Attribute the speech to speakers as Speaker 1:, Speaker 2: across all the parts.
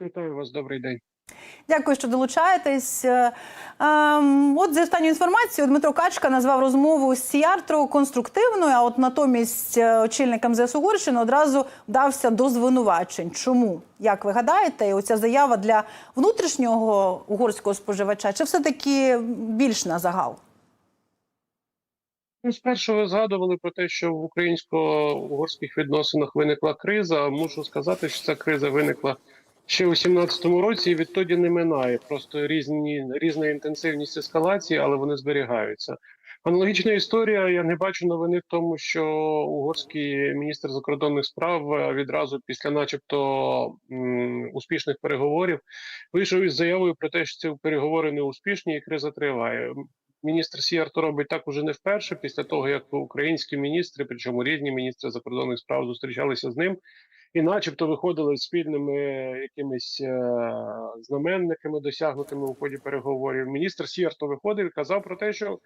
Speaker 1: Вітаю вас, добрий день.
Speaker 2: Дякую, що долучаєтесь. Е, ем, От за останню інформацію Дмитро Качка назвав розмову з Сіяртро конструктивною. А от натомість е, очільник МЗС Угорщини одразу вдався до звинувачень. Чому як ви гадаєте, і оця заява для внутрішнього угорського споживача, чи все таки більш на загал?
Speaker 1: Ну, спершу ви згадували про те, що в українсько-угорських відносинах виникла криза. Мушу сказати, що ця криза виникла ще у 17-му році і відтоді не минає. Просто різні різна інтенсивність ескалації, але вони зберігаються. Аналогічна історія. Я не бачу новини в тому, що угорський міністр закордонних справ е, відразу після, начебто, м, успішних переговорів, вийшов із заявою про те, що ці переговори не успішні і криза триває. Міністр Сіярто робить так уже не вперше, після того як українські міністри, причому різні міністри закордонних справ, зустрічалися з ним і, начебто, виходили спільними якимись е, знаменниками, досягнутими у ході переговорів. Міністр Сіярто виходив і казав про те, що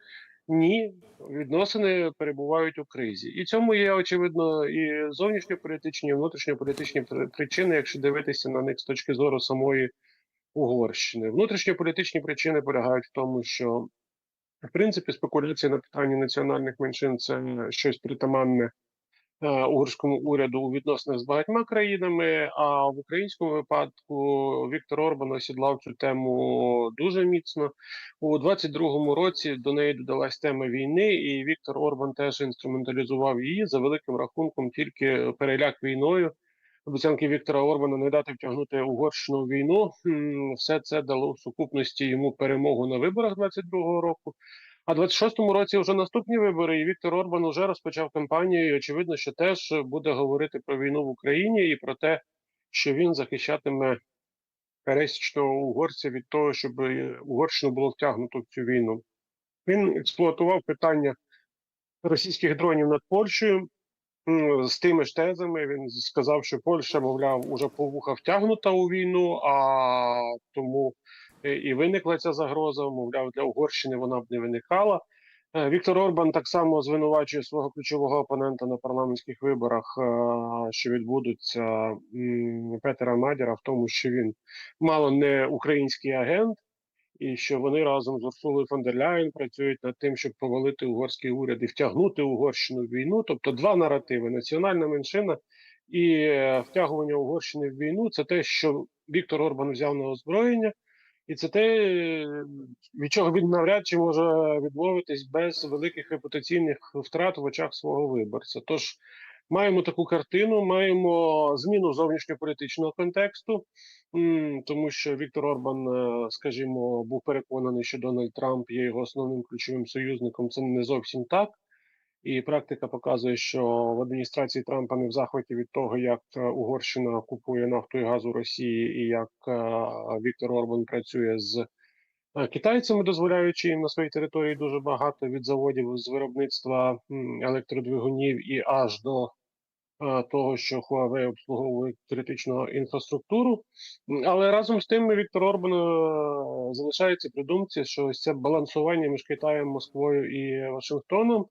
Speaker 1: ні, відносини перебувають у кризі, і цьому є очевидно і зовнішньополітичні, і внутрішньополітичні причини, якщо дивитися на них з точки зору самої Угорщини. Внутрішньополітичні причини полягають в тому, що в принципі, спекуляції на питанні національних меншин це щось притаманне угорському уряду у відносинах з багатьма країнами. А в українському випадку Віктор Орбан осідлав цю тему дуже міцно. У 22-му році до неї додалась тема війни, і Віктор Орбан теж інструменталізував її за великим рахунком, тільки переляк війною. Обіцянки Віктора Орбана не дати втягнути Угорщину війну. Все це дало в сукупності йому перемогу на виборах 22-го року. А 26-му році вже наступні вибори, і Віктор Орбан вже розпочав кампанію. І очевидно, що теж буде говорити про війну в Україні і про те, що він захищатиме пересічного угорця від того, щоб е, Угорщину було втягнуто в цю війну. Він експлуатував питання російських дронів над Польщею. З тими ж тезами він сказав, що Польща, мовляв, уже по вуха втягнута у війну, а тому і виникла ця загроза. Мовляв, для Угорщини вона б не виникала. Е, Віктор Орбан так само звинувачує свого ключового опонента на парламентських виборах, е, що відбудуться Петера Мадяра, в тому, що він мало не український агент, і що вони разом з Урсулою фон дер Ляєн працюють над тим, щоб повалити угорський уряд і втягнути Угорщину в війну. Тобто два наративи: національна меншина і е, втягування Угорщини в війну. Це те, що Віктор Орбан взяв на озброєння, і це те, від чого він навряд чи може відмовитись без великих репутаційних втрат в очах свого виборця. Тож маємо таку картину, маємо зміну зовнішньополітичного контексту. Тому що Віктор Орбан, е, скажімо, був переконаний, що Дональд Трамп є його основним ключовим союзником. Це не зовсім так. І практика показує, що в адміністрації Трампа не в захваті від того, як е, Угорщина купує нафту і газ у Росії, і як е, Віктор Орбан працює з е, китайцями, дозволяючи їм на своїй території дуже багато від заводів з виробництва електродвигунів і аж до того, що Huawei обслуговує критичну інфраструктуру. Але разом з тим Віктор Орбан залишається при думці, що ось це балансування між Китаєм, Москвою і Вашингтоном,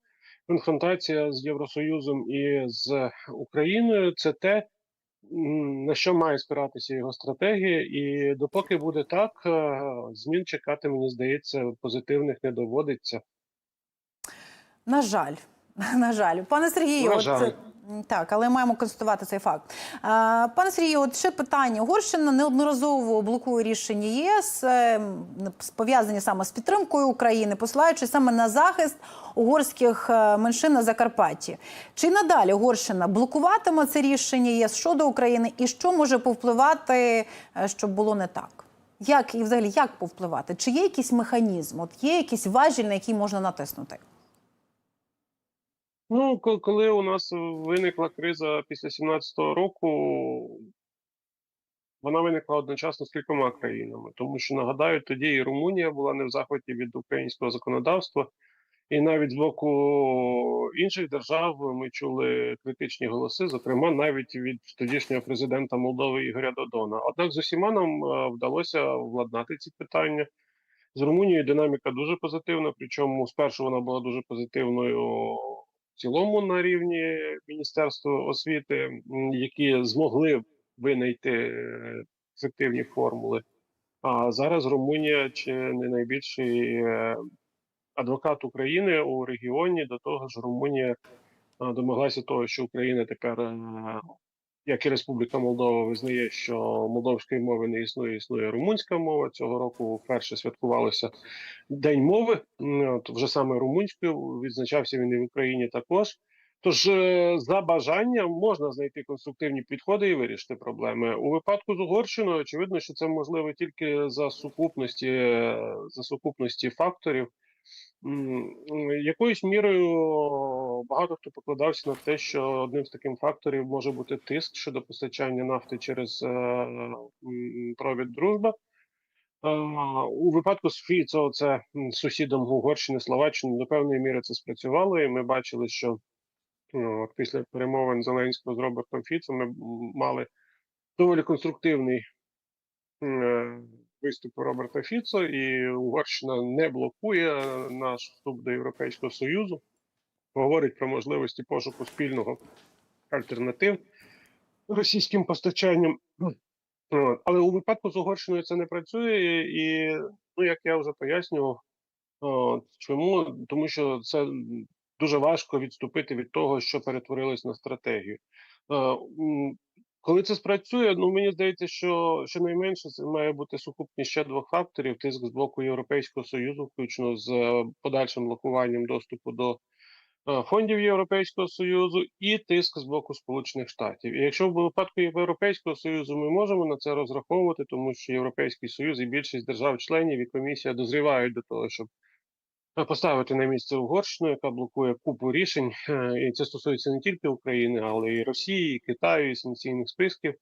Speaker 1: конфронтація з Євросоюзом і з Україною це те, на що має спиратися його стратегія, і допоки буде так, е, змін чекати, мені здається, позитивних не доводиться.
Speaker 2: На жаль, на жаль, пане Сергію,
Speaker 1: На жаль.
Speaker 2: е, так, але маємо констатувати цей факт. Пане Сергію, от ще питання. Угорщина неодноразово блокує рішення ЄС, е, пов'язані саме з підтримкою України, посилаючи саме на захист угорських е, меншин на Закарпатті. Чи надалі Угорщина блокуватиме це рішення ЄС щодо України, і що може повпливати, е, щоб було не так? Як і взагалі як повпливати? Чи є якийсь механізм? От є якийсь важіль, на який можна натиснути?
Speaker 1: Ну, коли у нас виникла криза після 17-го року, вона виникла одночасно з кількома країнами, тому що нагадаю, тоді і Румунія була не в захваті від українського законодавства, і навіть з боку інших держав ми чули критичні голоси, зокрема навіть від тодішнього президента Молдови Ігоря Додона. Однак з усіма нам е, вдалося владнати ці питання. З Румунією динаміка дуже позитивна, причому спершу вона була дуже позитивною в цілому на рівні Міністерства освіти, які змогли винайти е, ефективні формули. А зараз Румунія чи не найбільший е, адвокат України у регіоні. До того ж, Румунія е, домоглася того, що Україна тепер, як і Республіка Молдова, визнає, що молдовської мови не існує, існує румунська мова. Цього року вперше святкувалося День мови. От вже саме румунською відзначався він і в Україні також. Тож е, за бажанням можна знайти конструктивні підходи і вирішити проблеми. У випадку з Угорщиною очевидно, що це можливо тільки за сукупності е, за сукупності факторів. Якоюсь мірою багато хто покладався на те, що одним з таких факторів може бути тиск щодо постачання нафти через е, провід дружба. Е, У випадку з Фіцо, це сусідом Угорщини, Словаччини, до певної міри це спрацювало, і ми бачили, що ну, після перемовин Зеленського з Робертом Фіцом ми мали доволі конструктивний е, виступ Роберта Фіцо, і Угорщина не блокує наш вступ до Європейського Союзу, говорить про можливості пошуку спільного альтернатив російським постачанням. Але у випадку з Угорщиною це не працює, і, ну, як я вже пояснював, чому? Тому що це дуже важко відступити від того, що перетворилось на стратегію. Коли це спрацює, ну мені здається, що щонайменше це має бути сукупність ще двох факторів: тиск з боку Європейського Союзу, включно з е, подальшим блокуванням доступу до е, фондів Європейського Союзу, і тиск з боку Сполучених Штатів. І якщо в випадку Європейського Союзу ми можемо на це розраховувати, тому що Європейський Союз і більшість держав-членів і комісія дозрівають до того, щоб поставити на місце Угорщину, яка блокує купу рішень, Е, і це стосується не тільки України, але й Росії, і Китаю, і санкційних списків.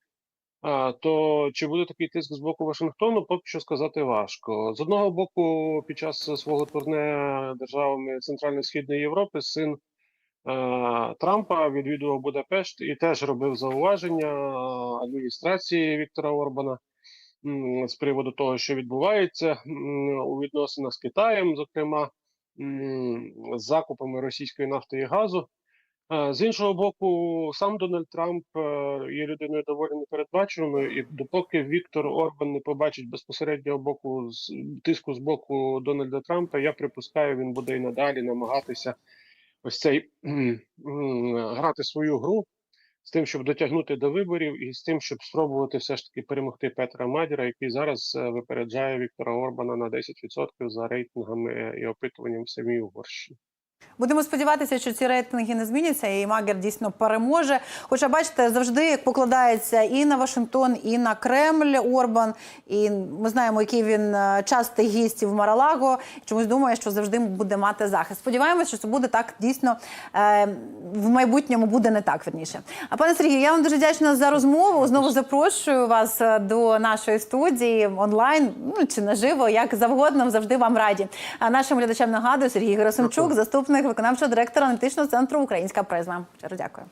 Speaker 1: То чи буде такий тиск з боку Вашингтону, поки що сказати важко. З одного боку, під час свого турне державами Центрально-Східної Європи син е, Трампа відвідував Будапешт і теж робив зауваження адміністрації Віктора Орбана з приводу того, що відбувається у відносинах з Китаєм, зокрема закупами російської нафти і газу. Е, З іншого боку, сам Дональд Трамп е, є людиною доволі непередбачуваною, і допоки Віктор Орбан не побачить безпосереднього боку з тиску з боку Дональда Трампа, я припускаю, він буде і надалі намагатися ось цей грати свою гру з тим, щоб дотягнути до виборів, і з тим, щоб спробувати все ж таки перемогти Петра Мадіра, який зараз е, випереджає Віктора Орбана на 10% за рейтингами і опитуванням в самій Угорщині.
Speaker 2: Будемо сподіватися, що ці рейтинги не зміняться, і Магер дійсно переможе. Хоча, бачите, завжди як покладається і на Вашингтон, і на Кремль Орбан. І ми знаємо, який він е, частий гість в Маралаго. Чомусь думає, що завжди буде мати захист. Сподіваємося, що це буде так дійсно е, в майбутньому буде не так верніше. А пане Сергію, я вам дуже вдячна за розмову. Знову запрошую вас е, до нашої студії онлайн ну чи наживо, як завгодно, завжди вам раді. А нашим глядачам нагадую Сергій Герасимчук, заступник виконавчого директора аналітичного центру Українська призма. Щиро дякую.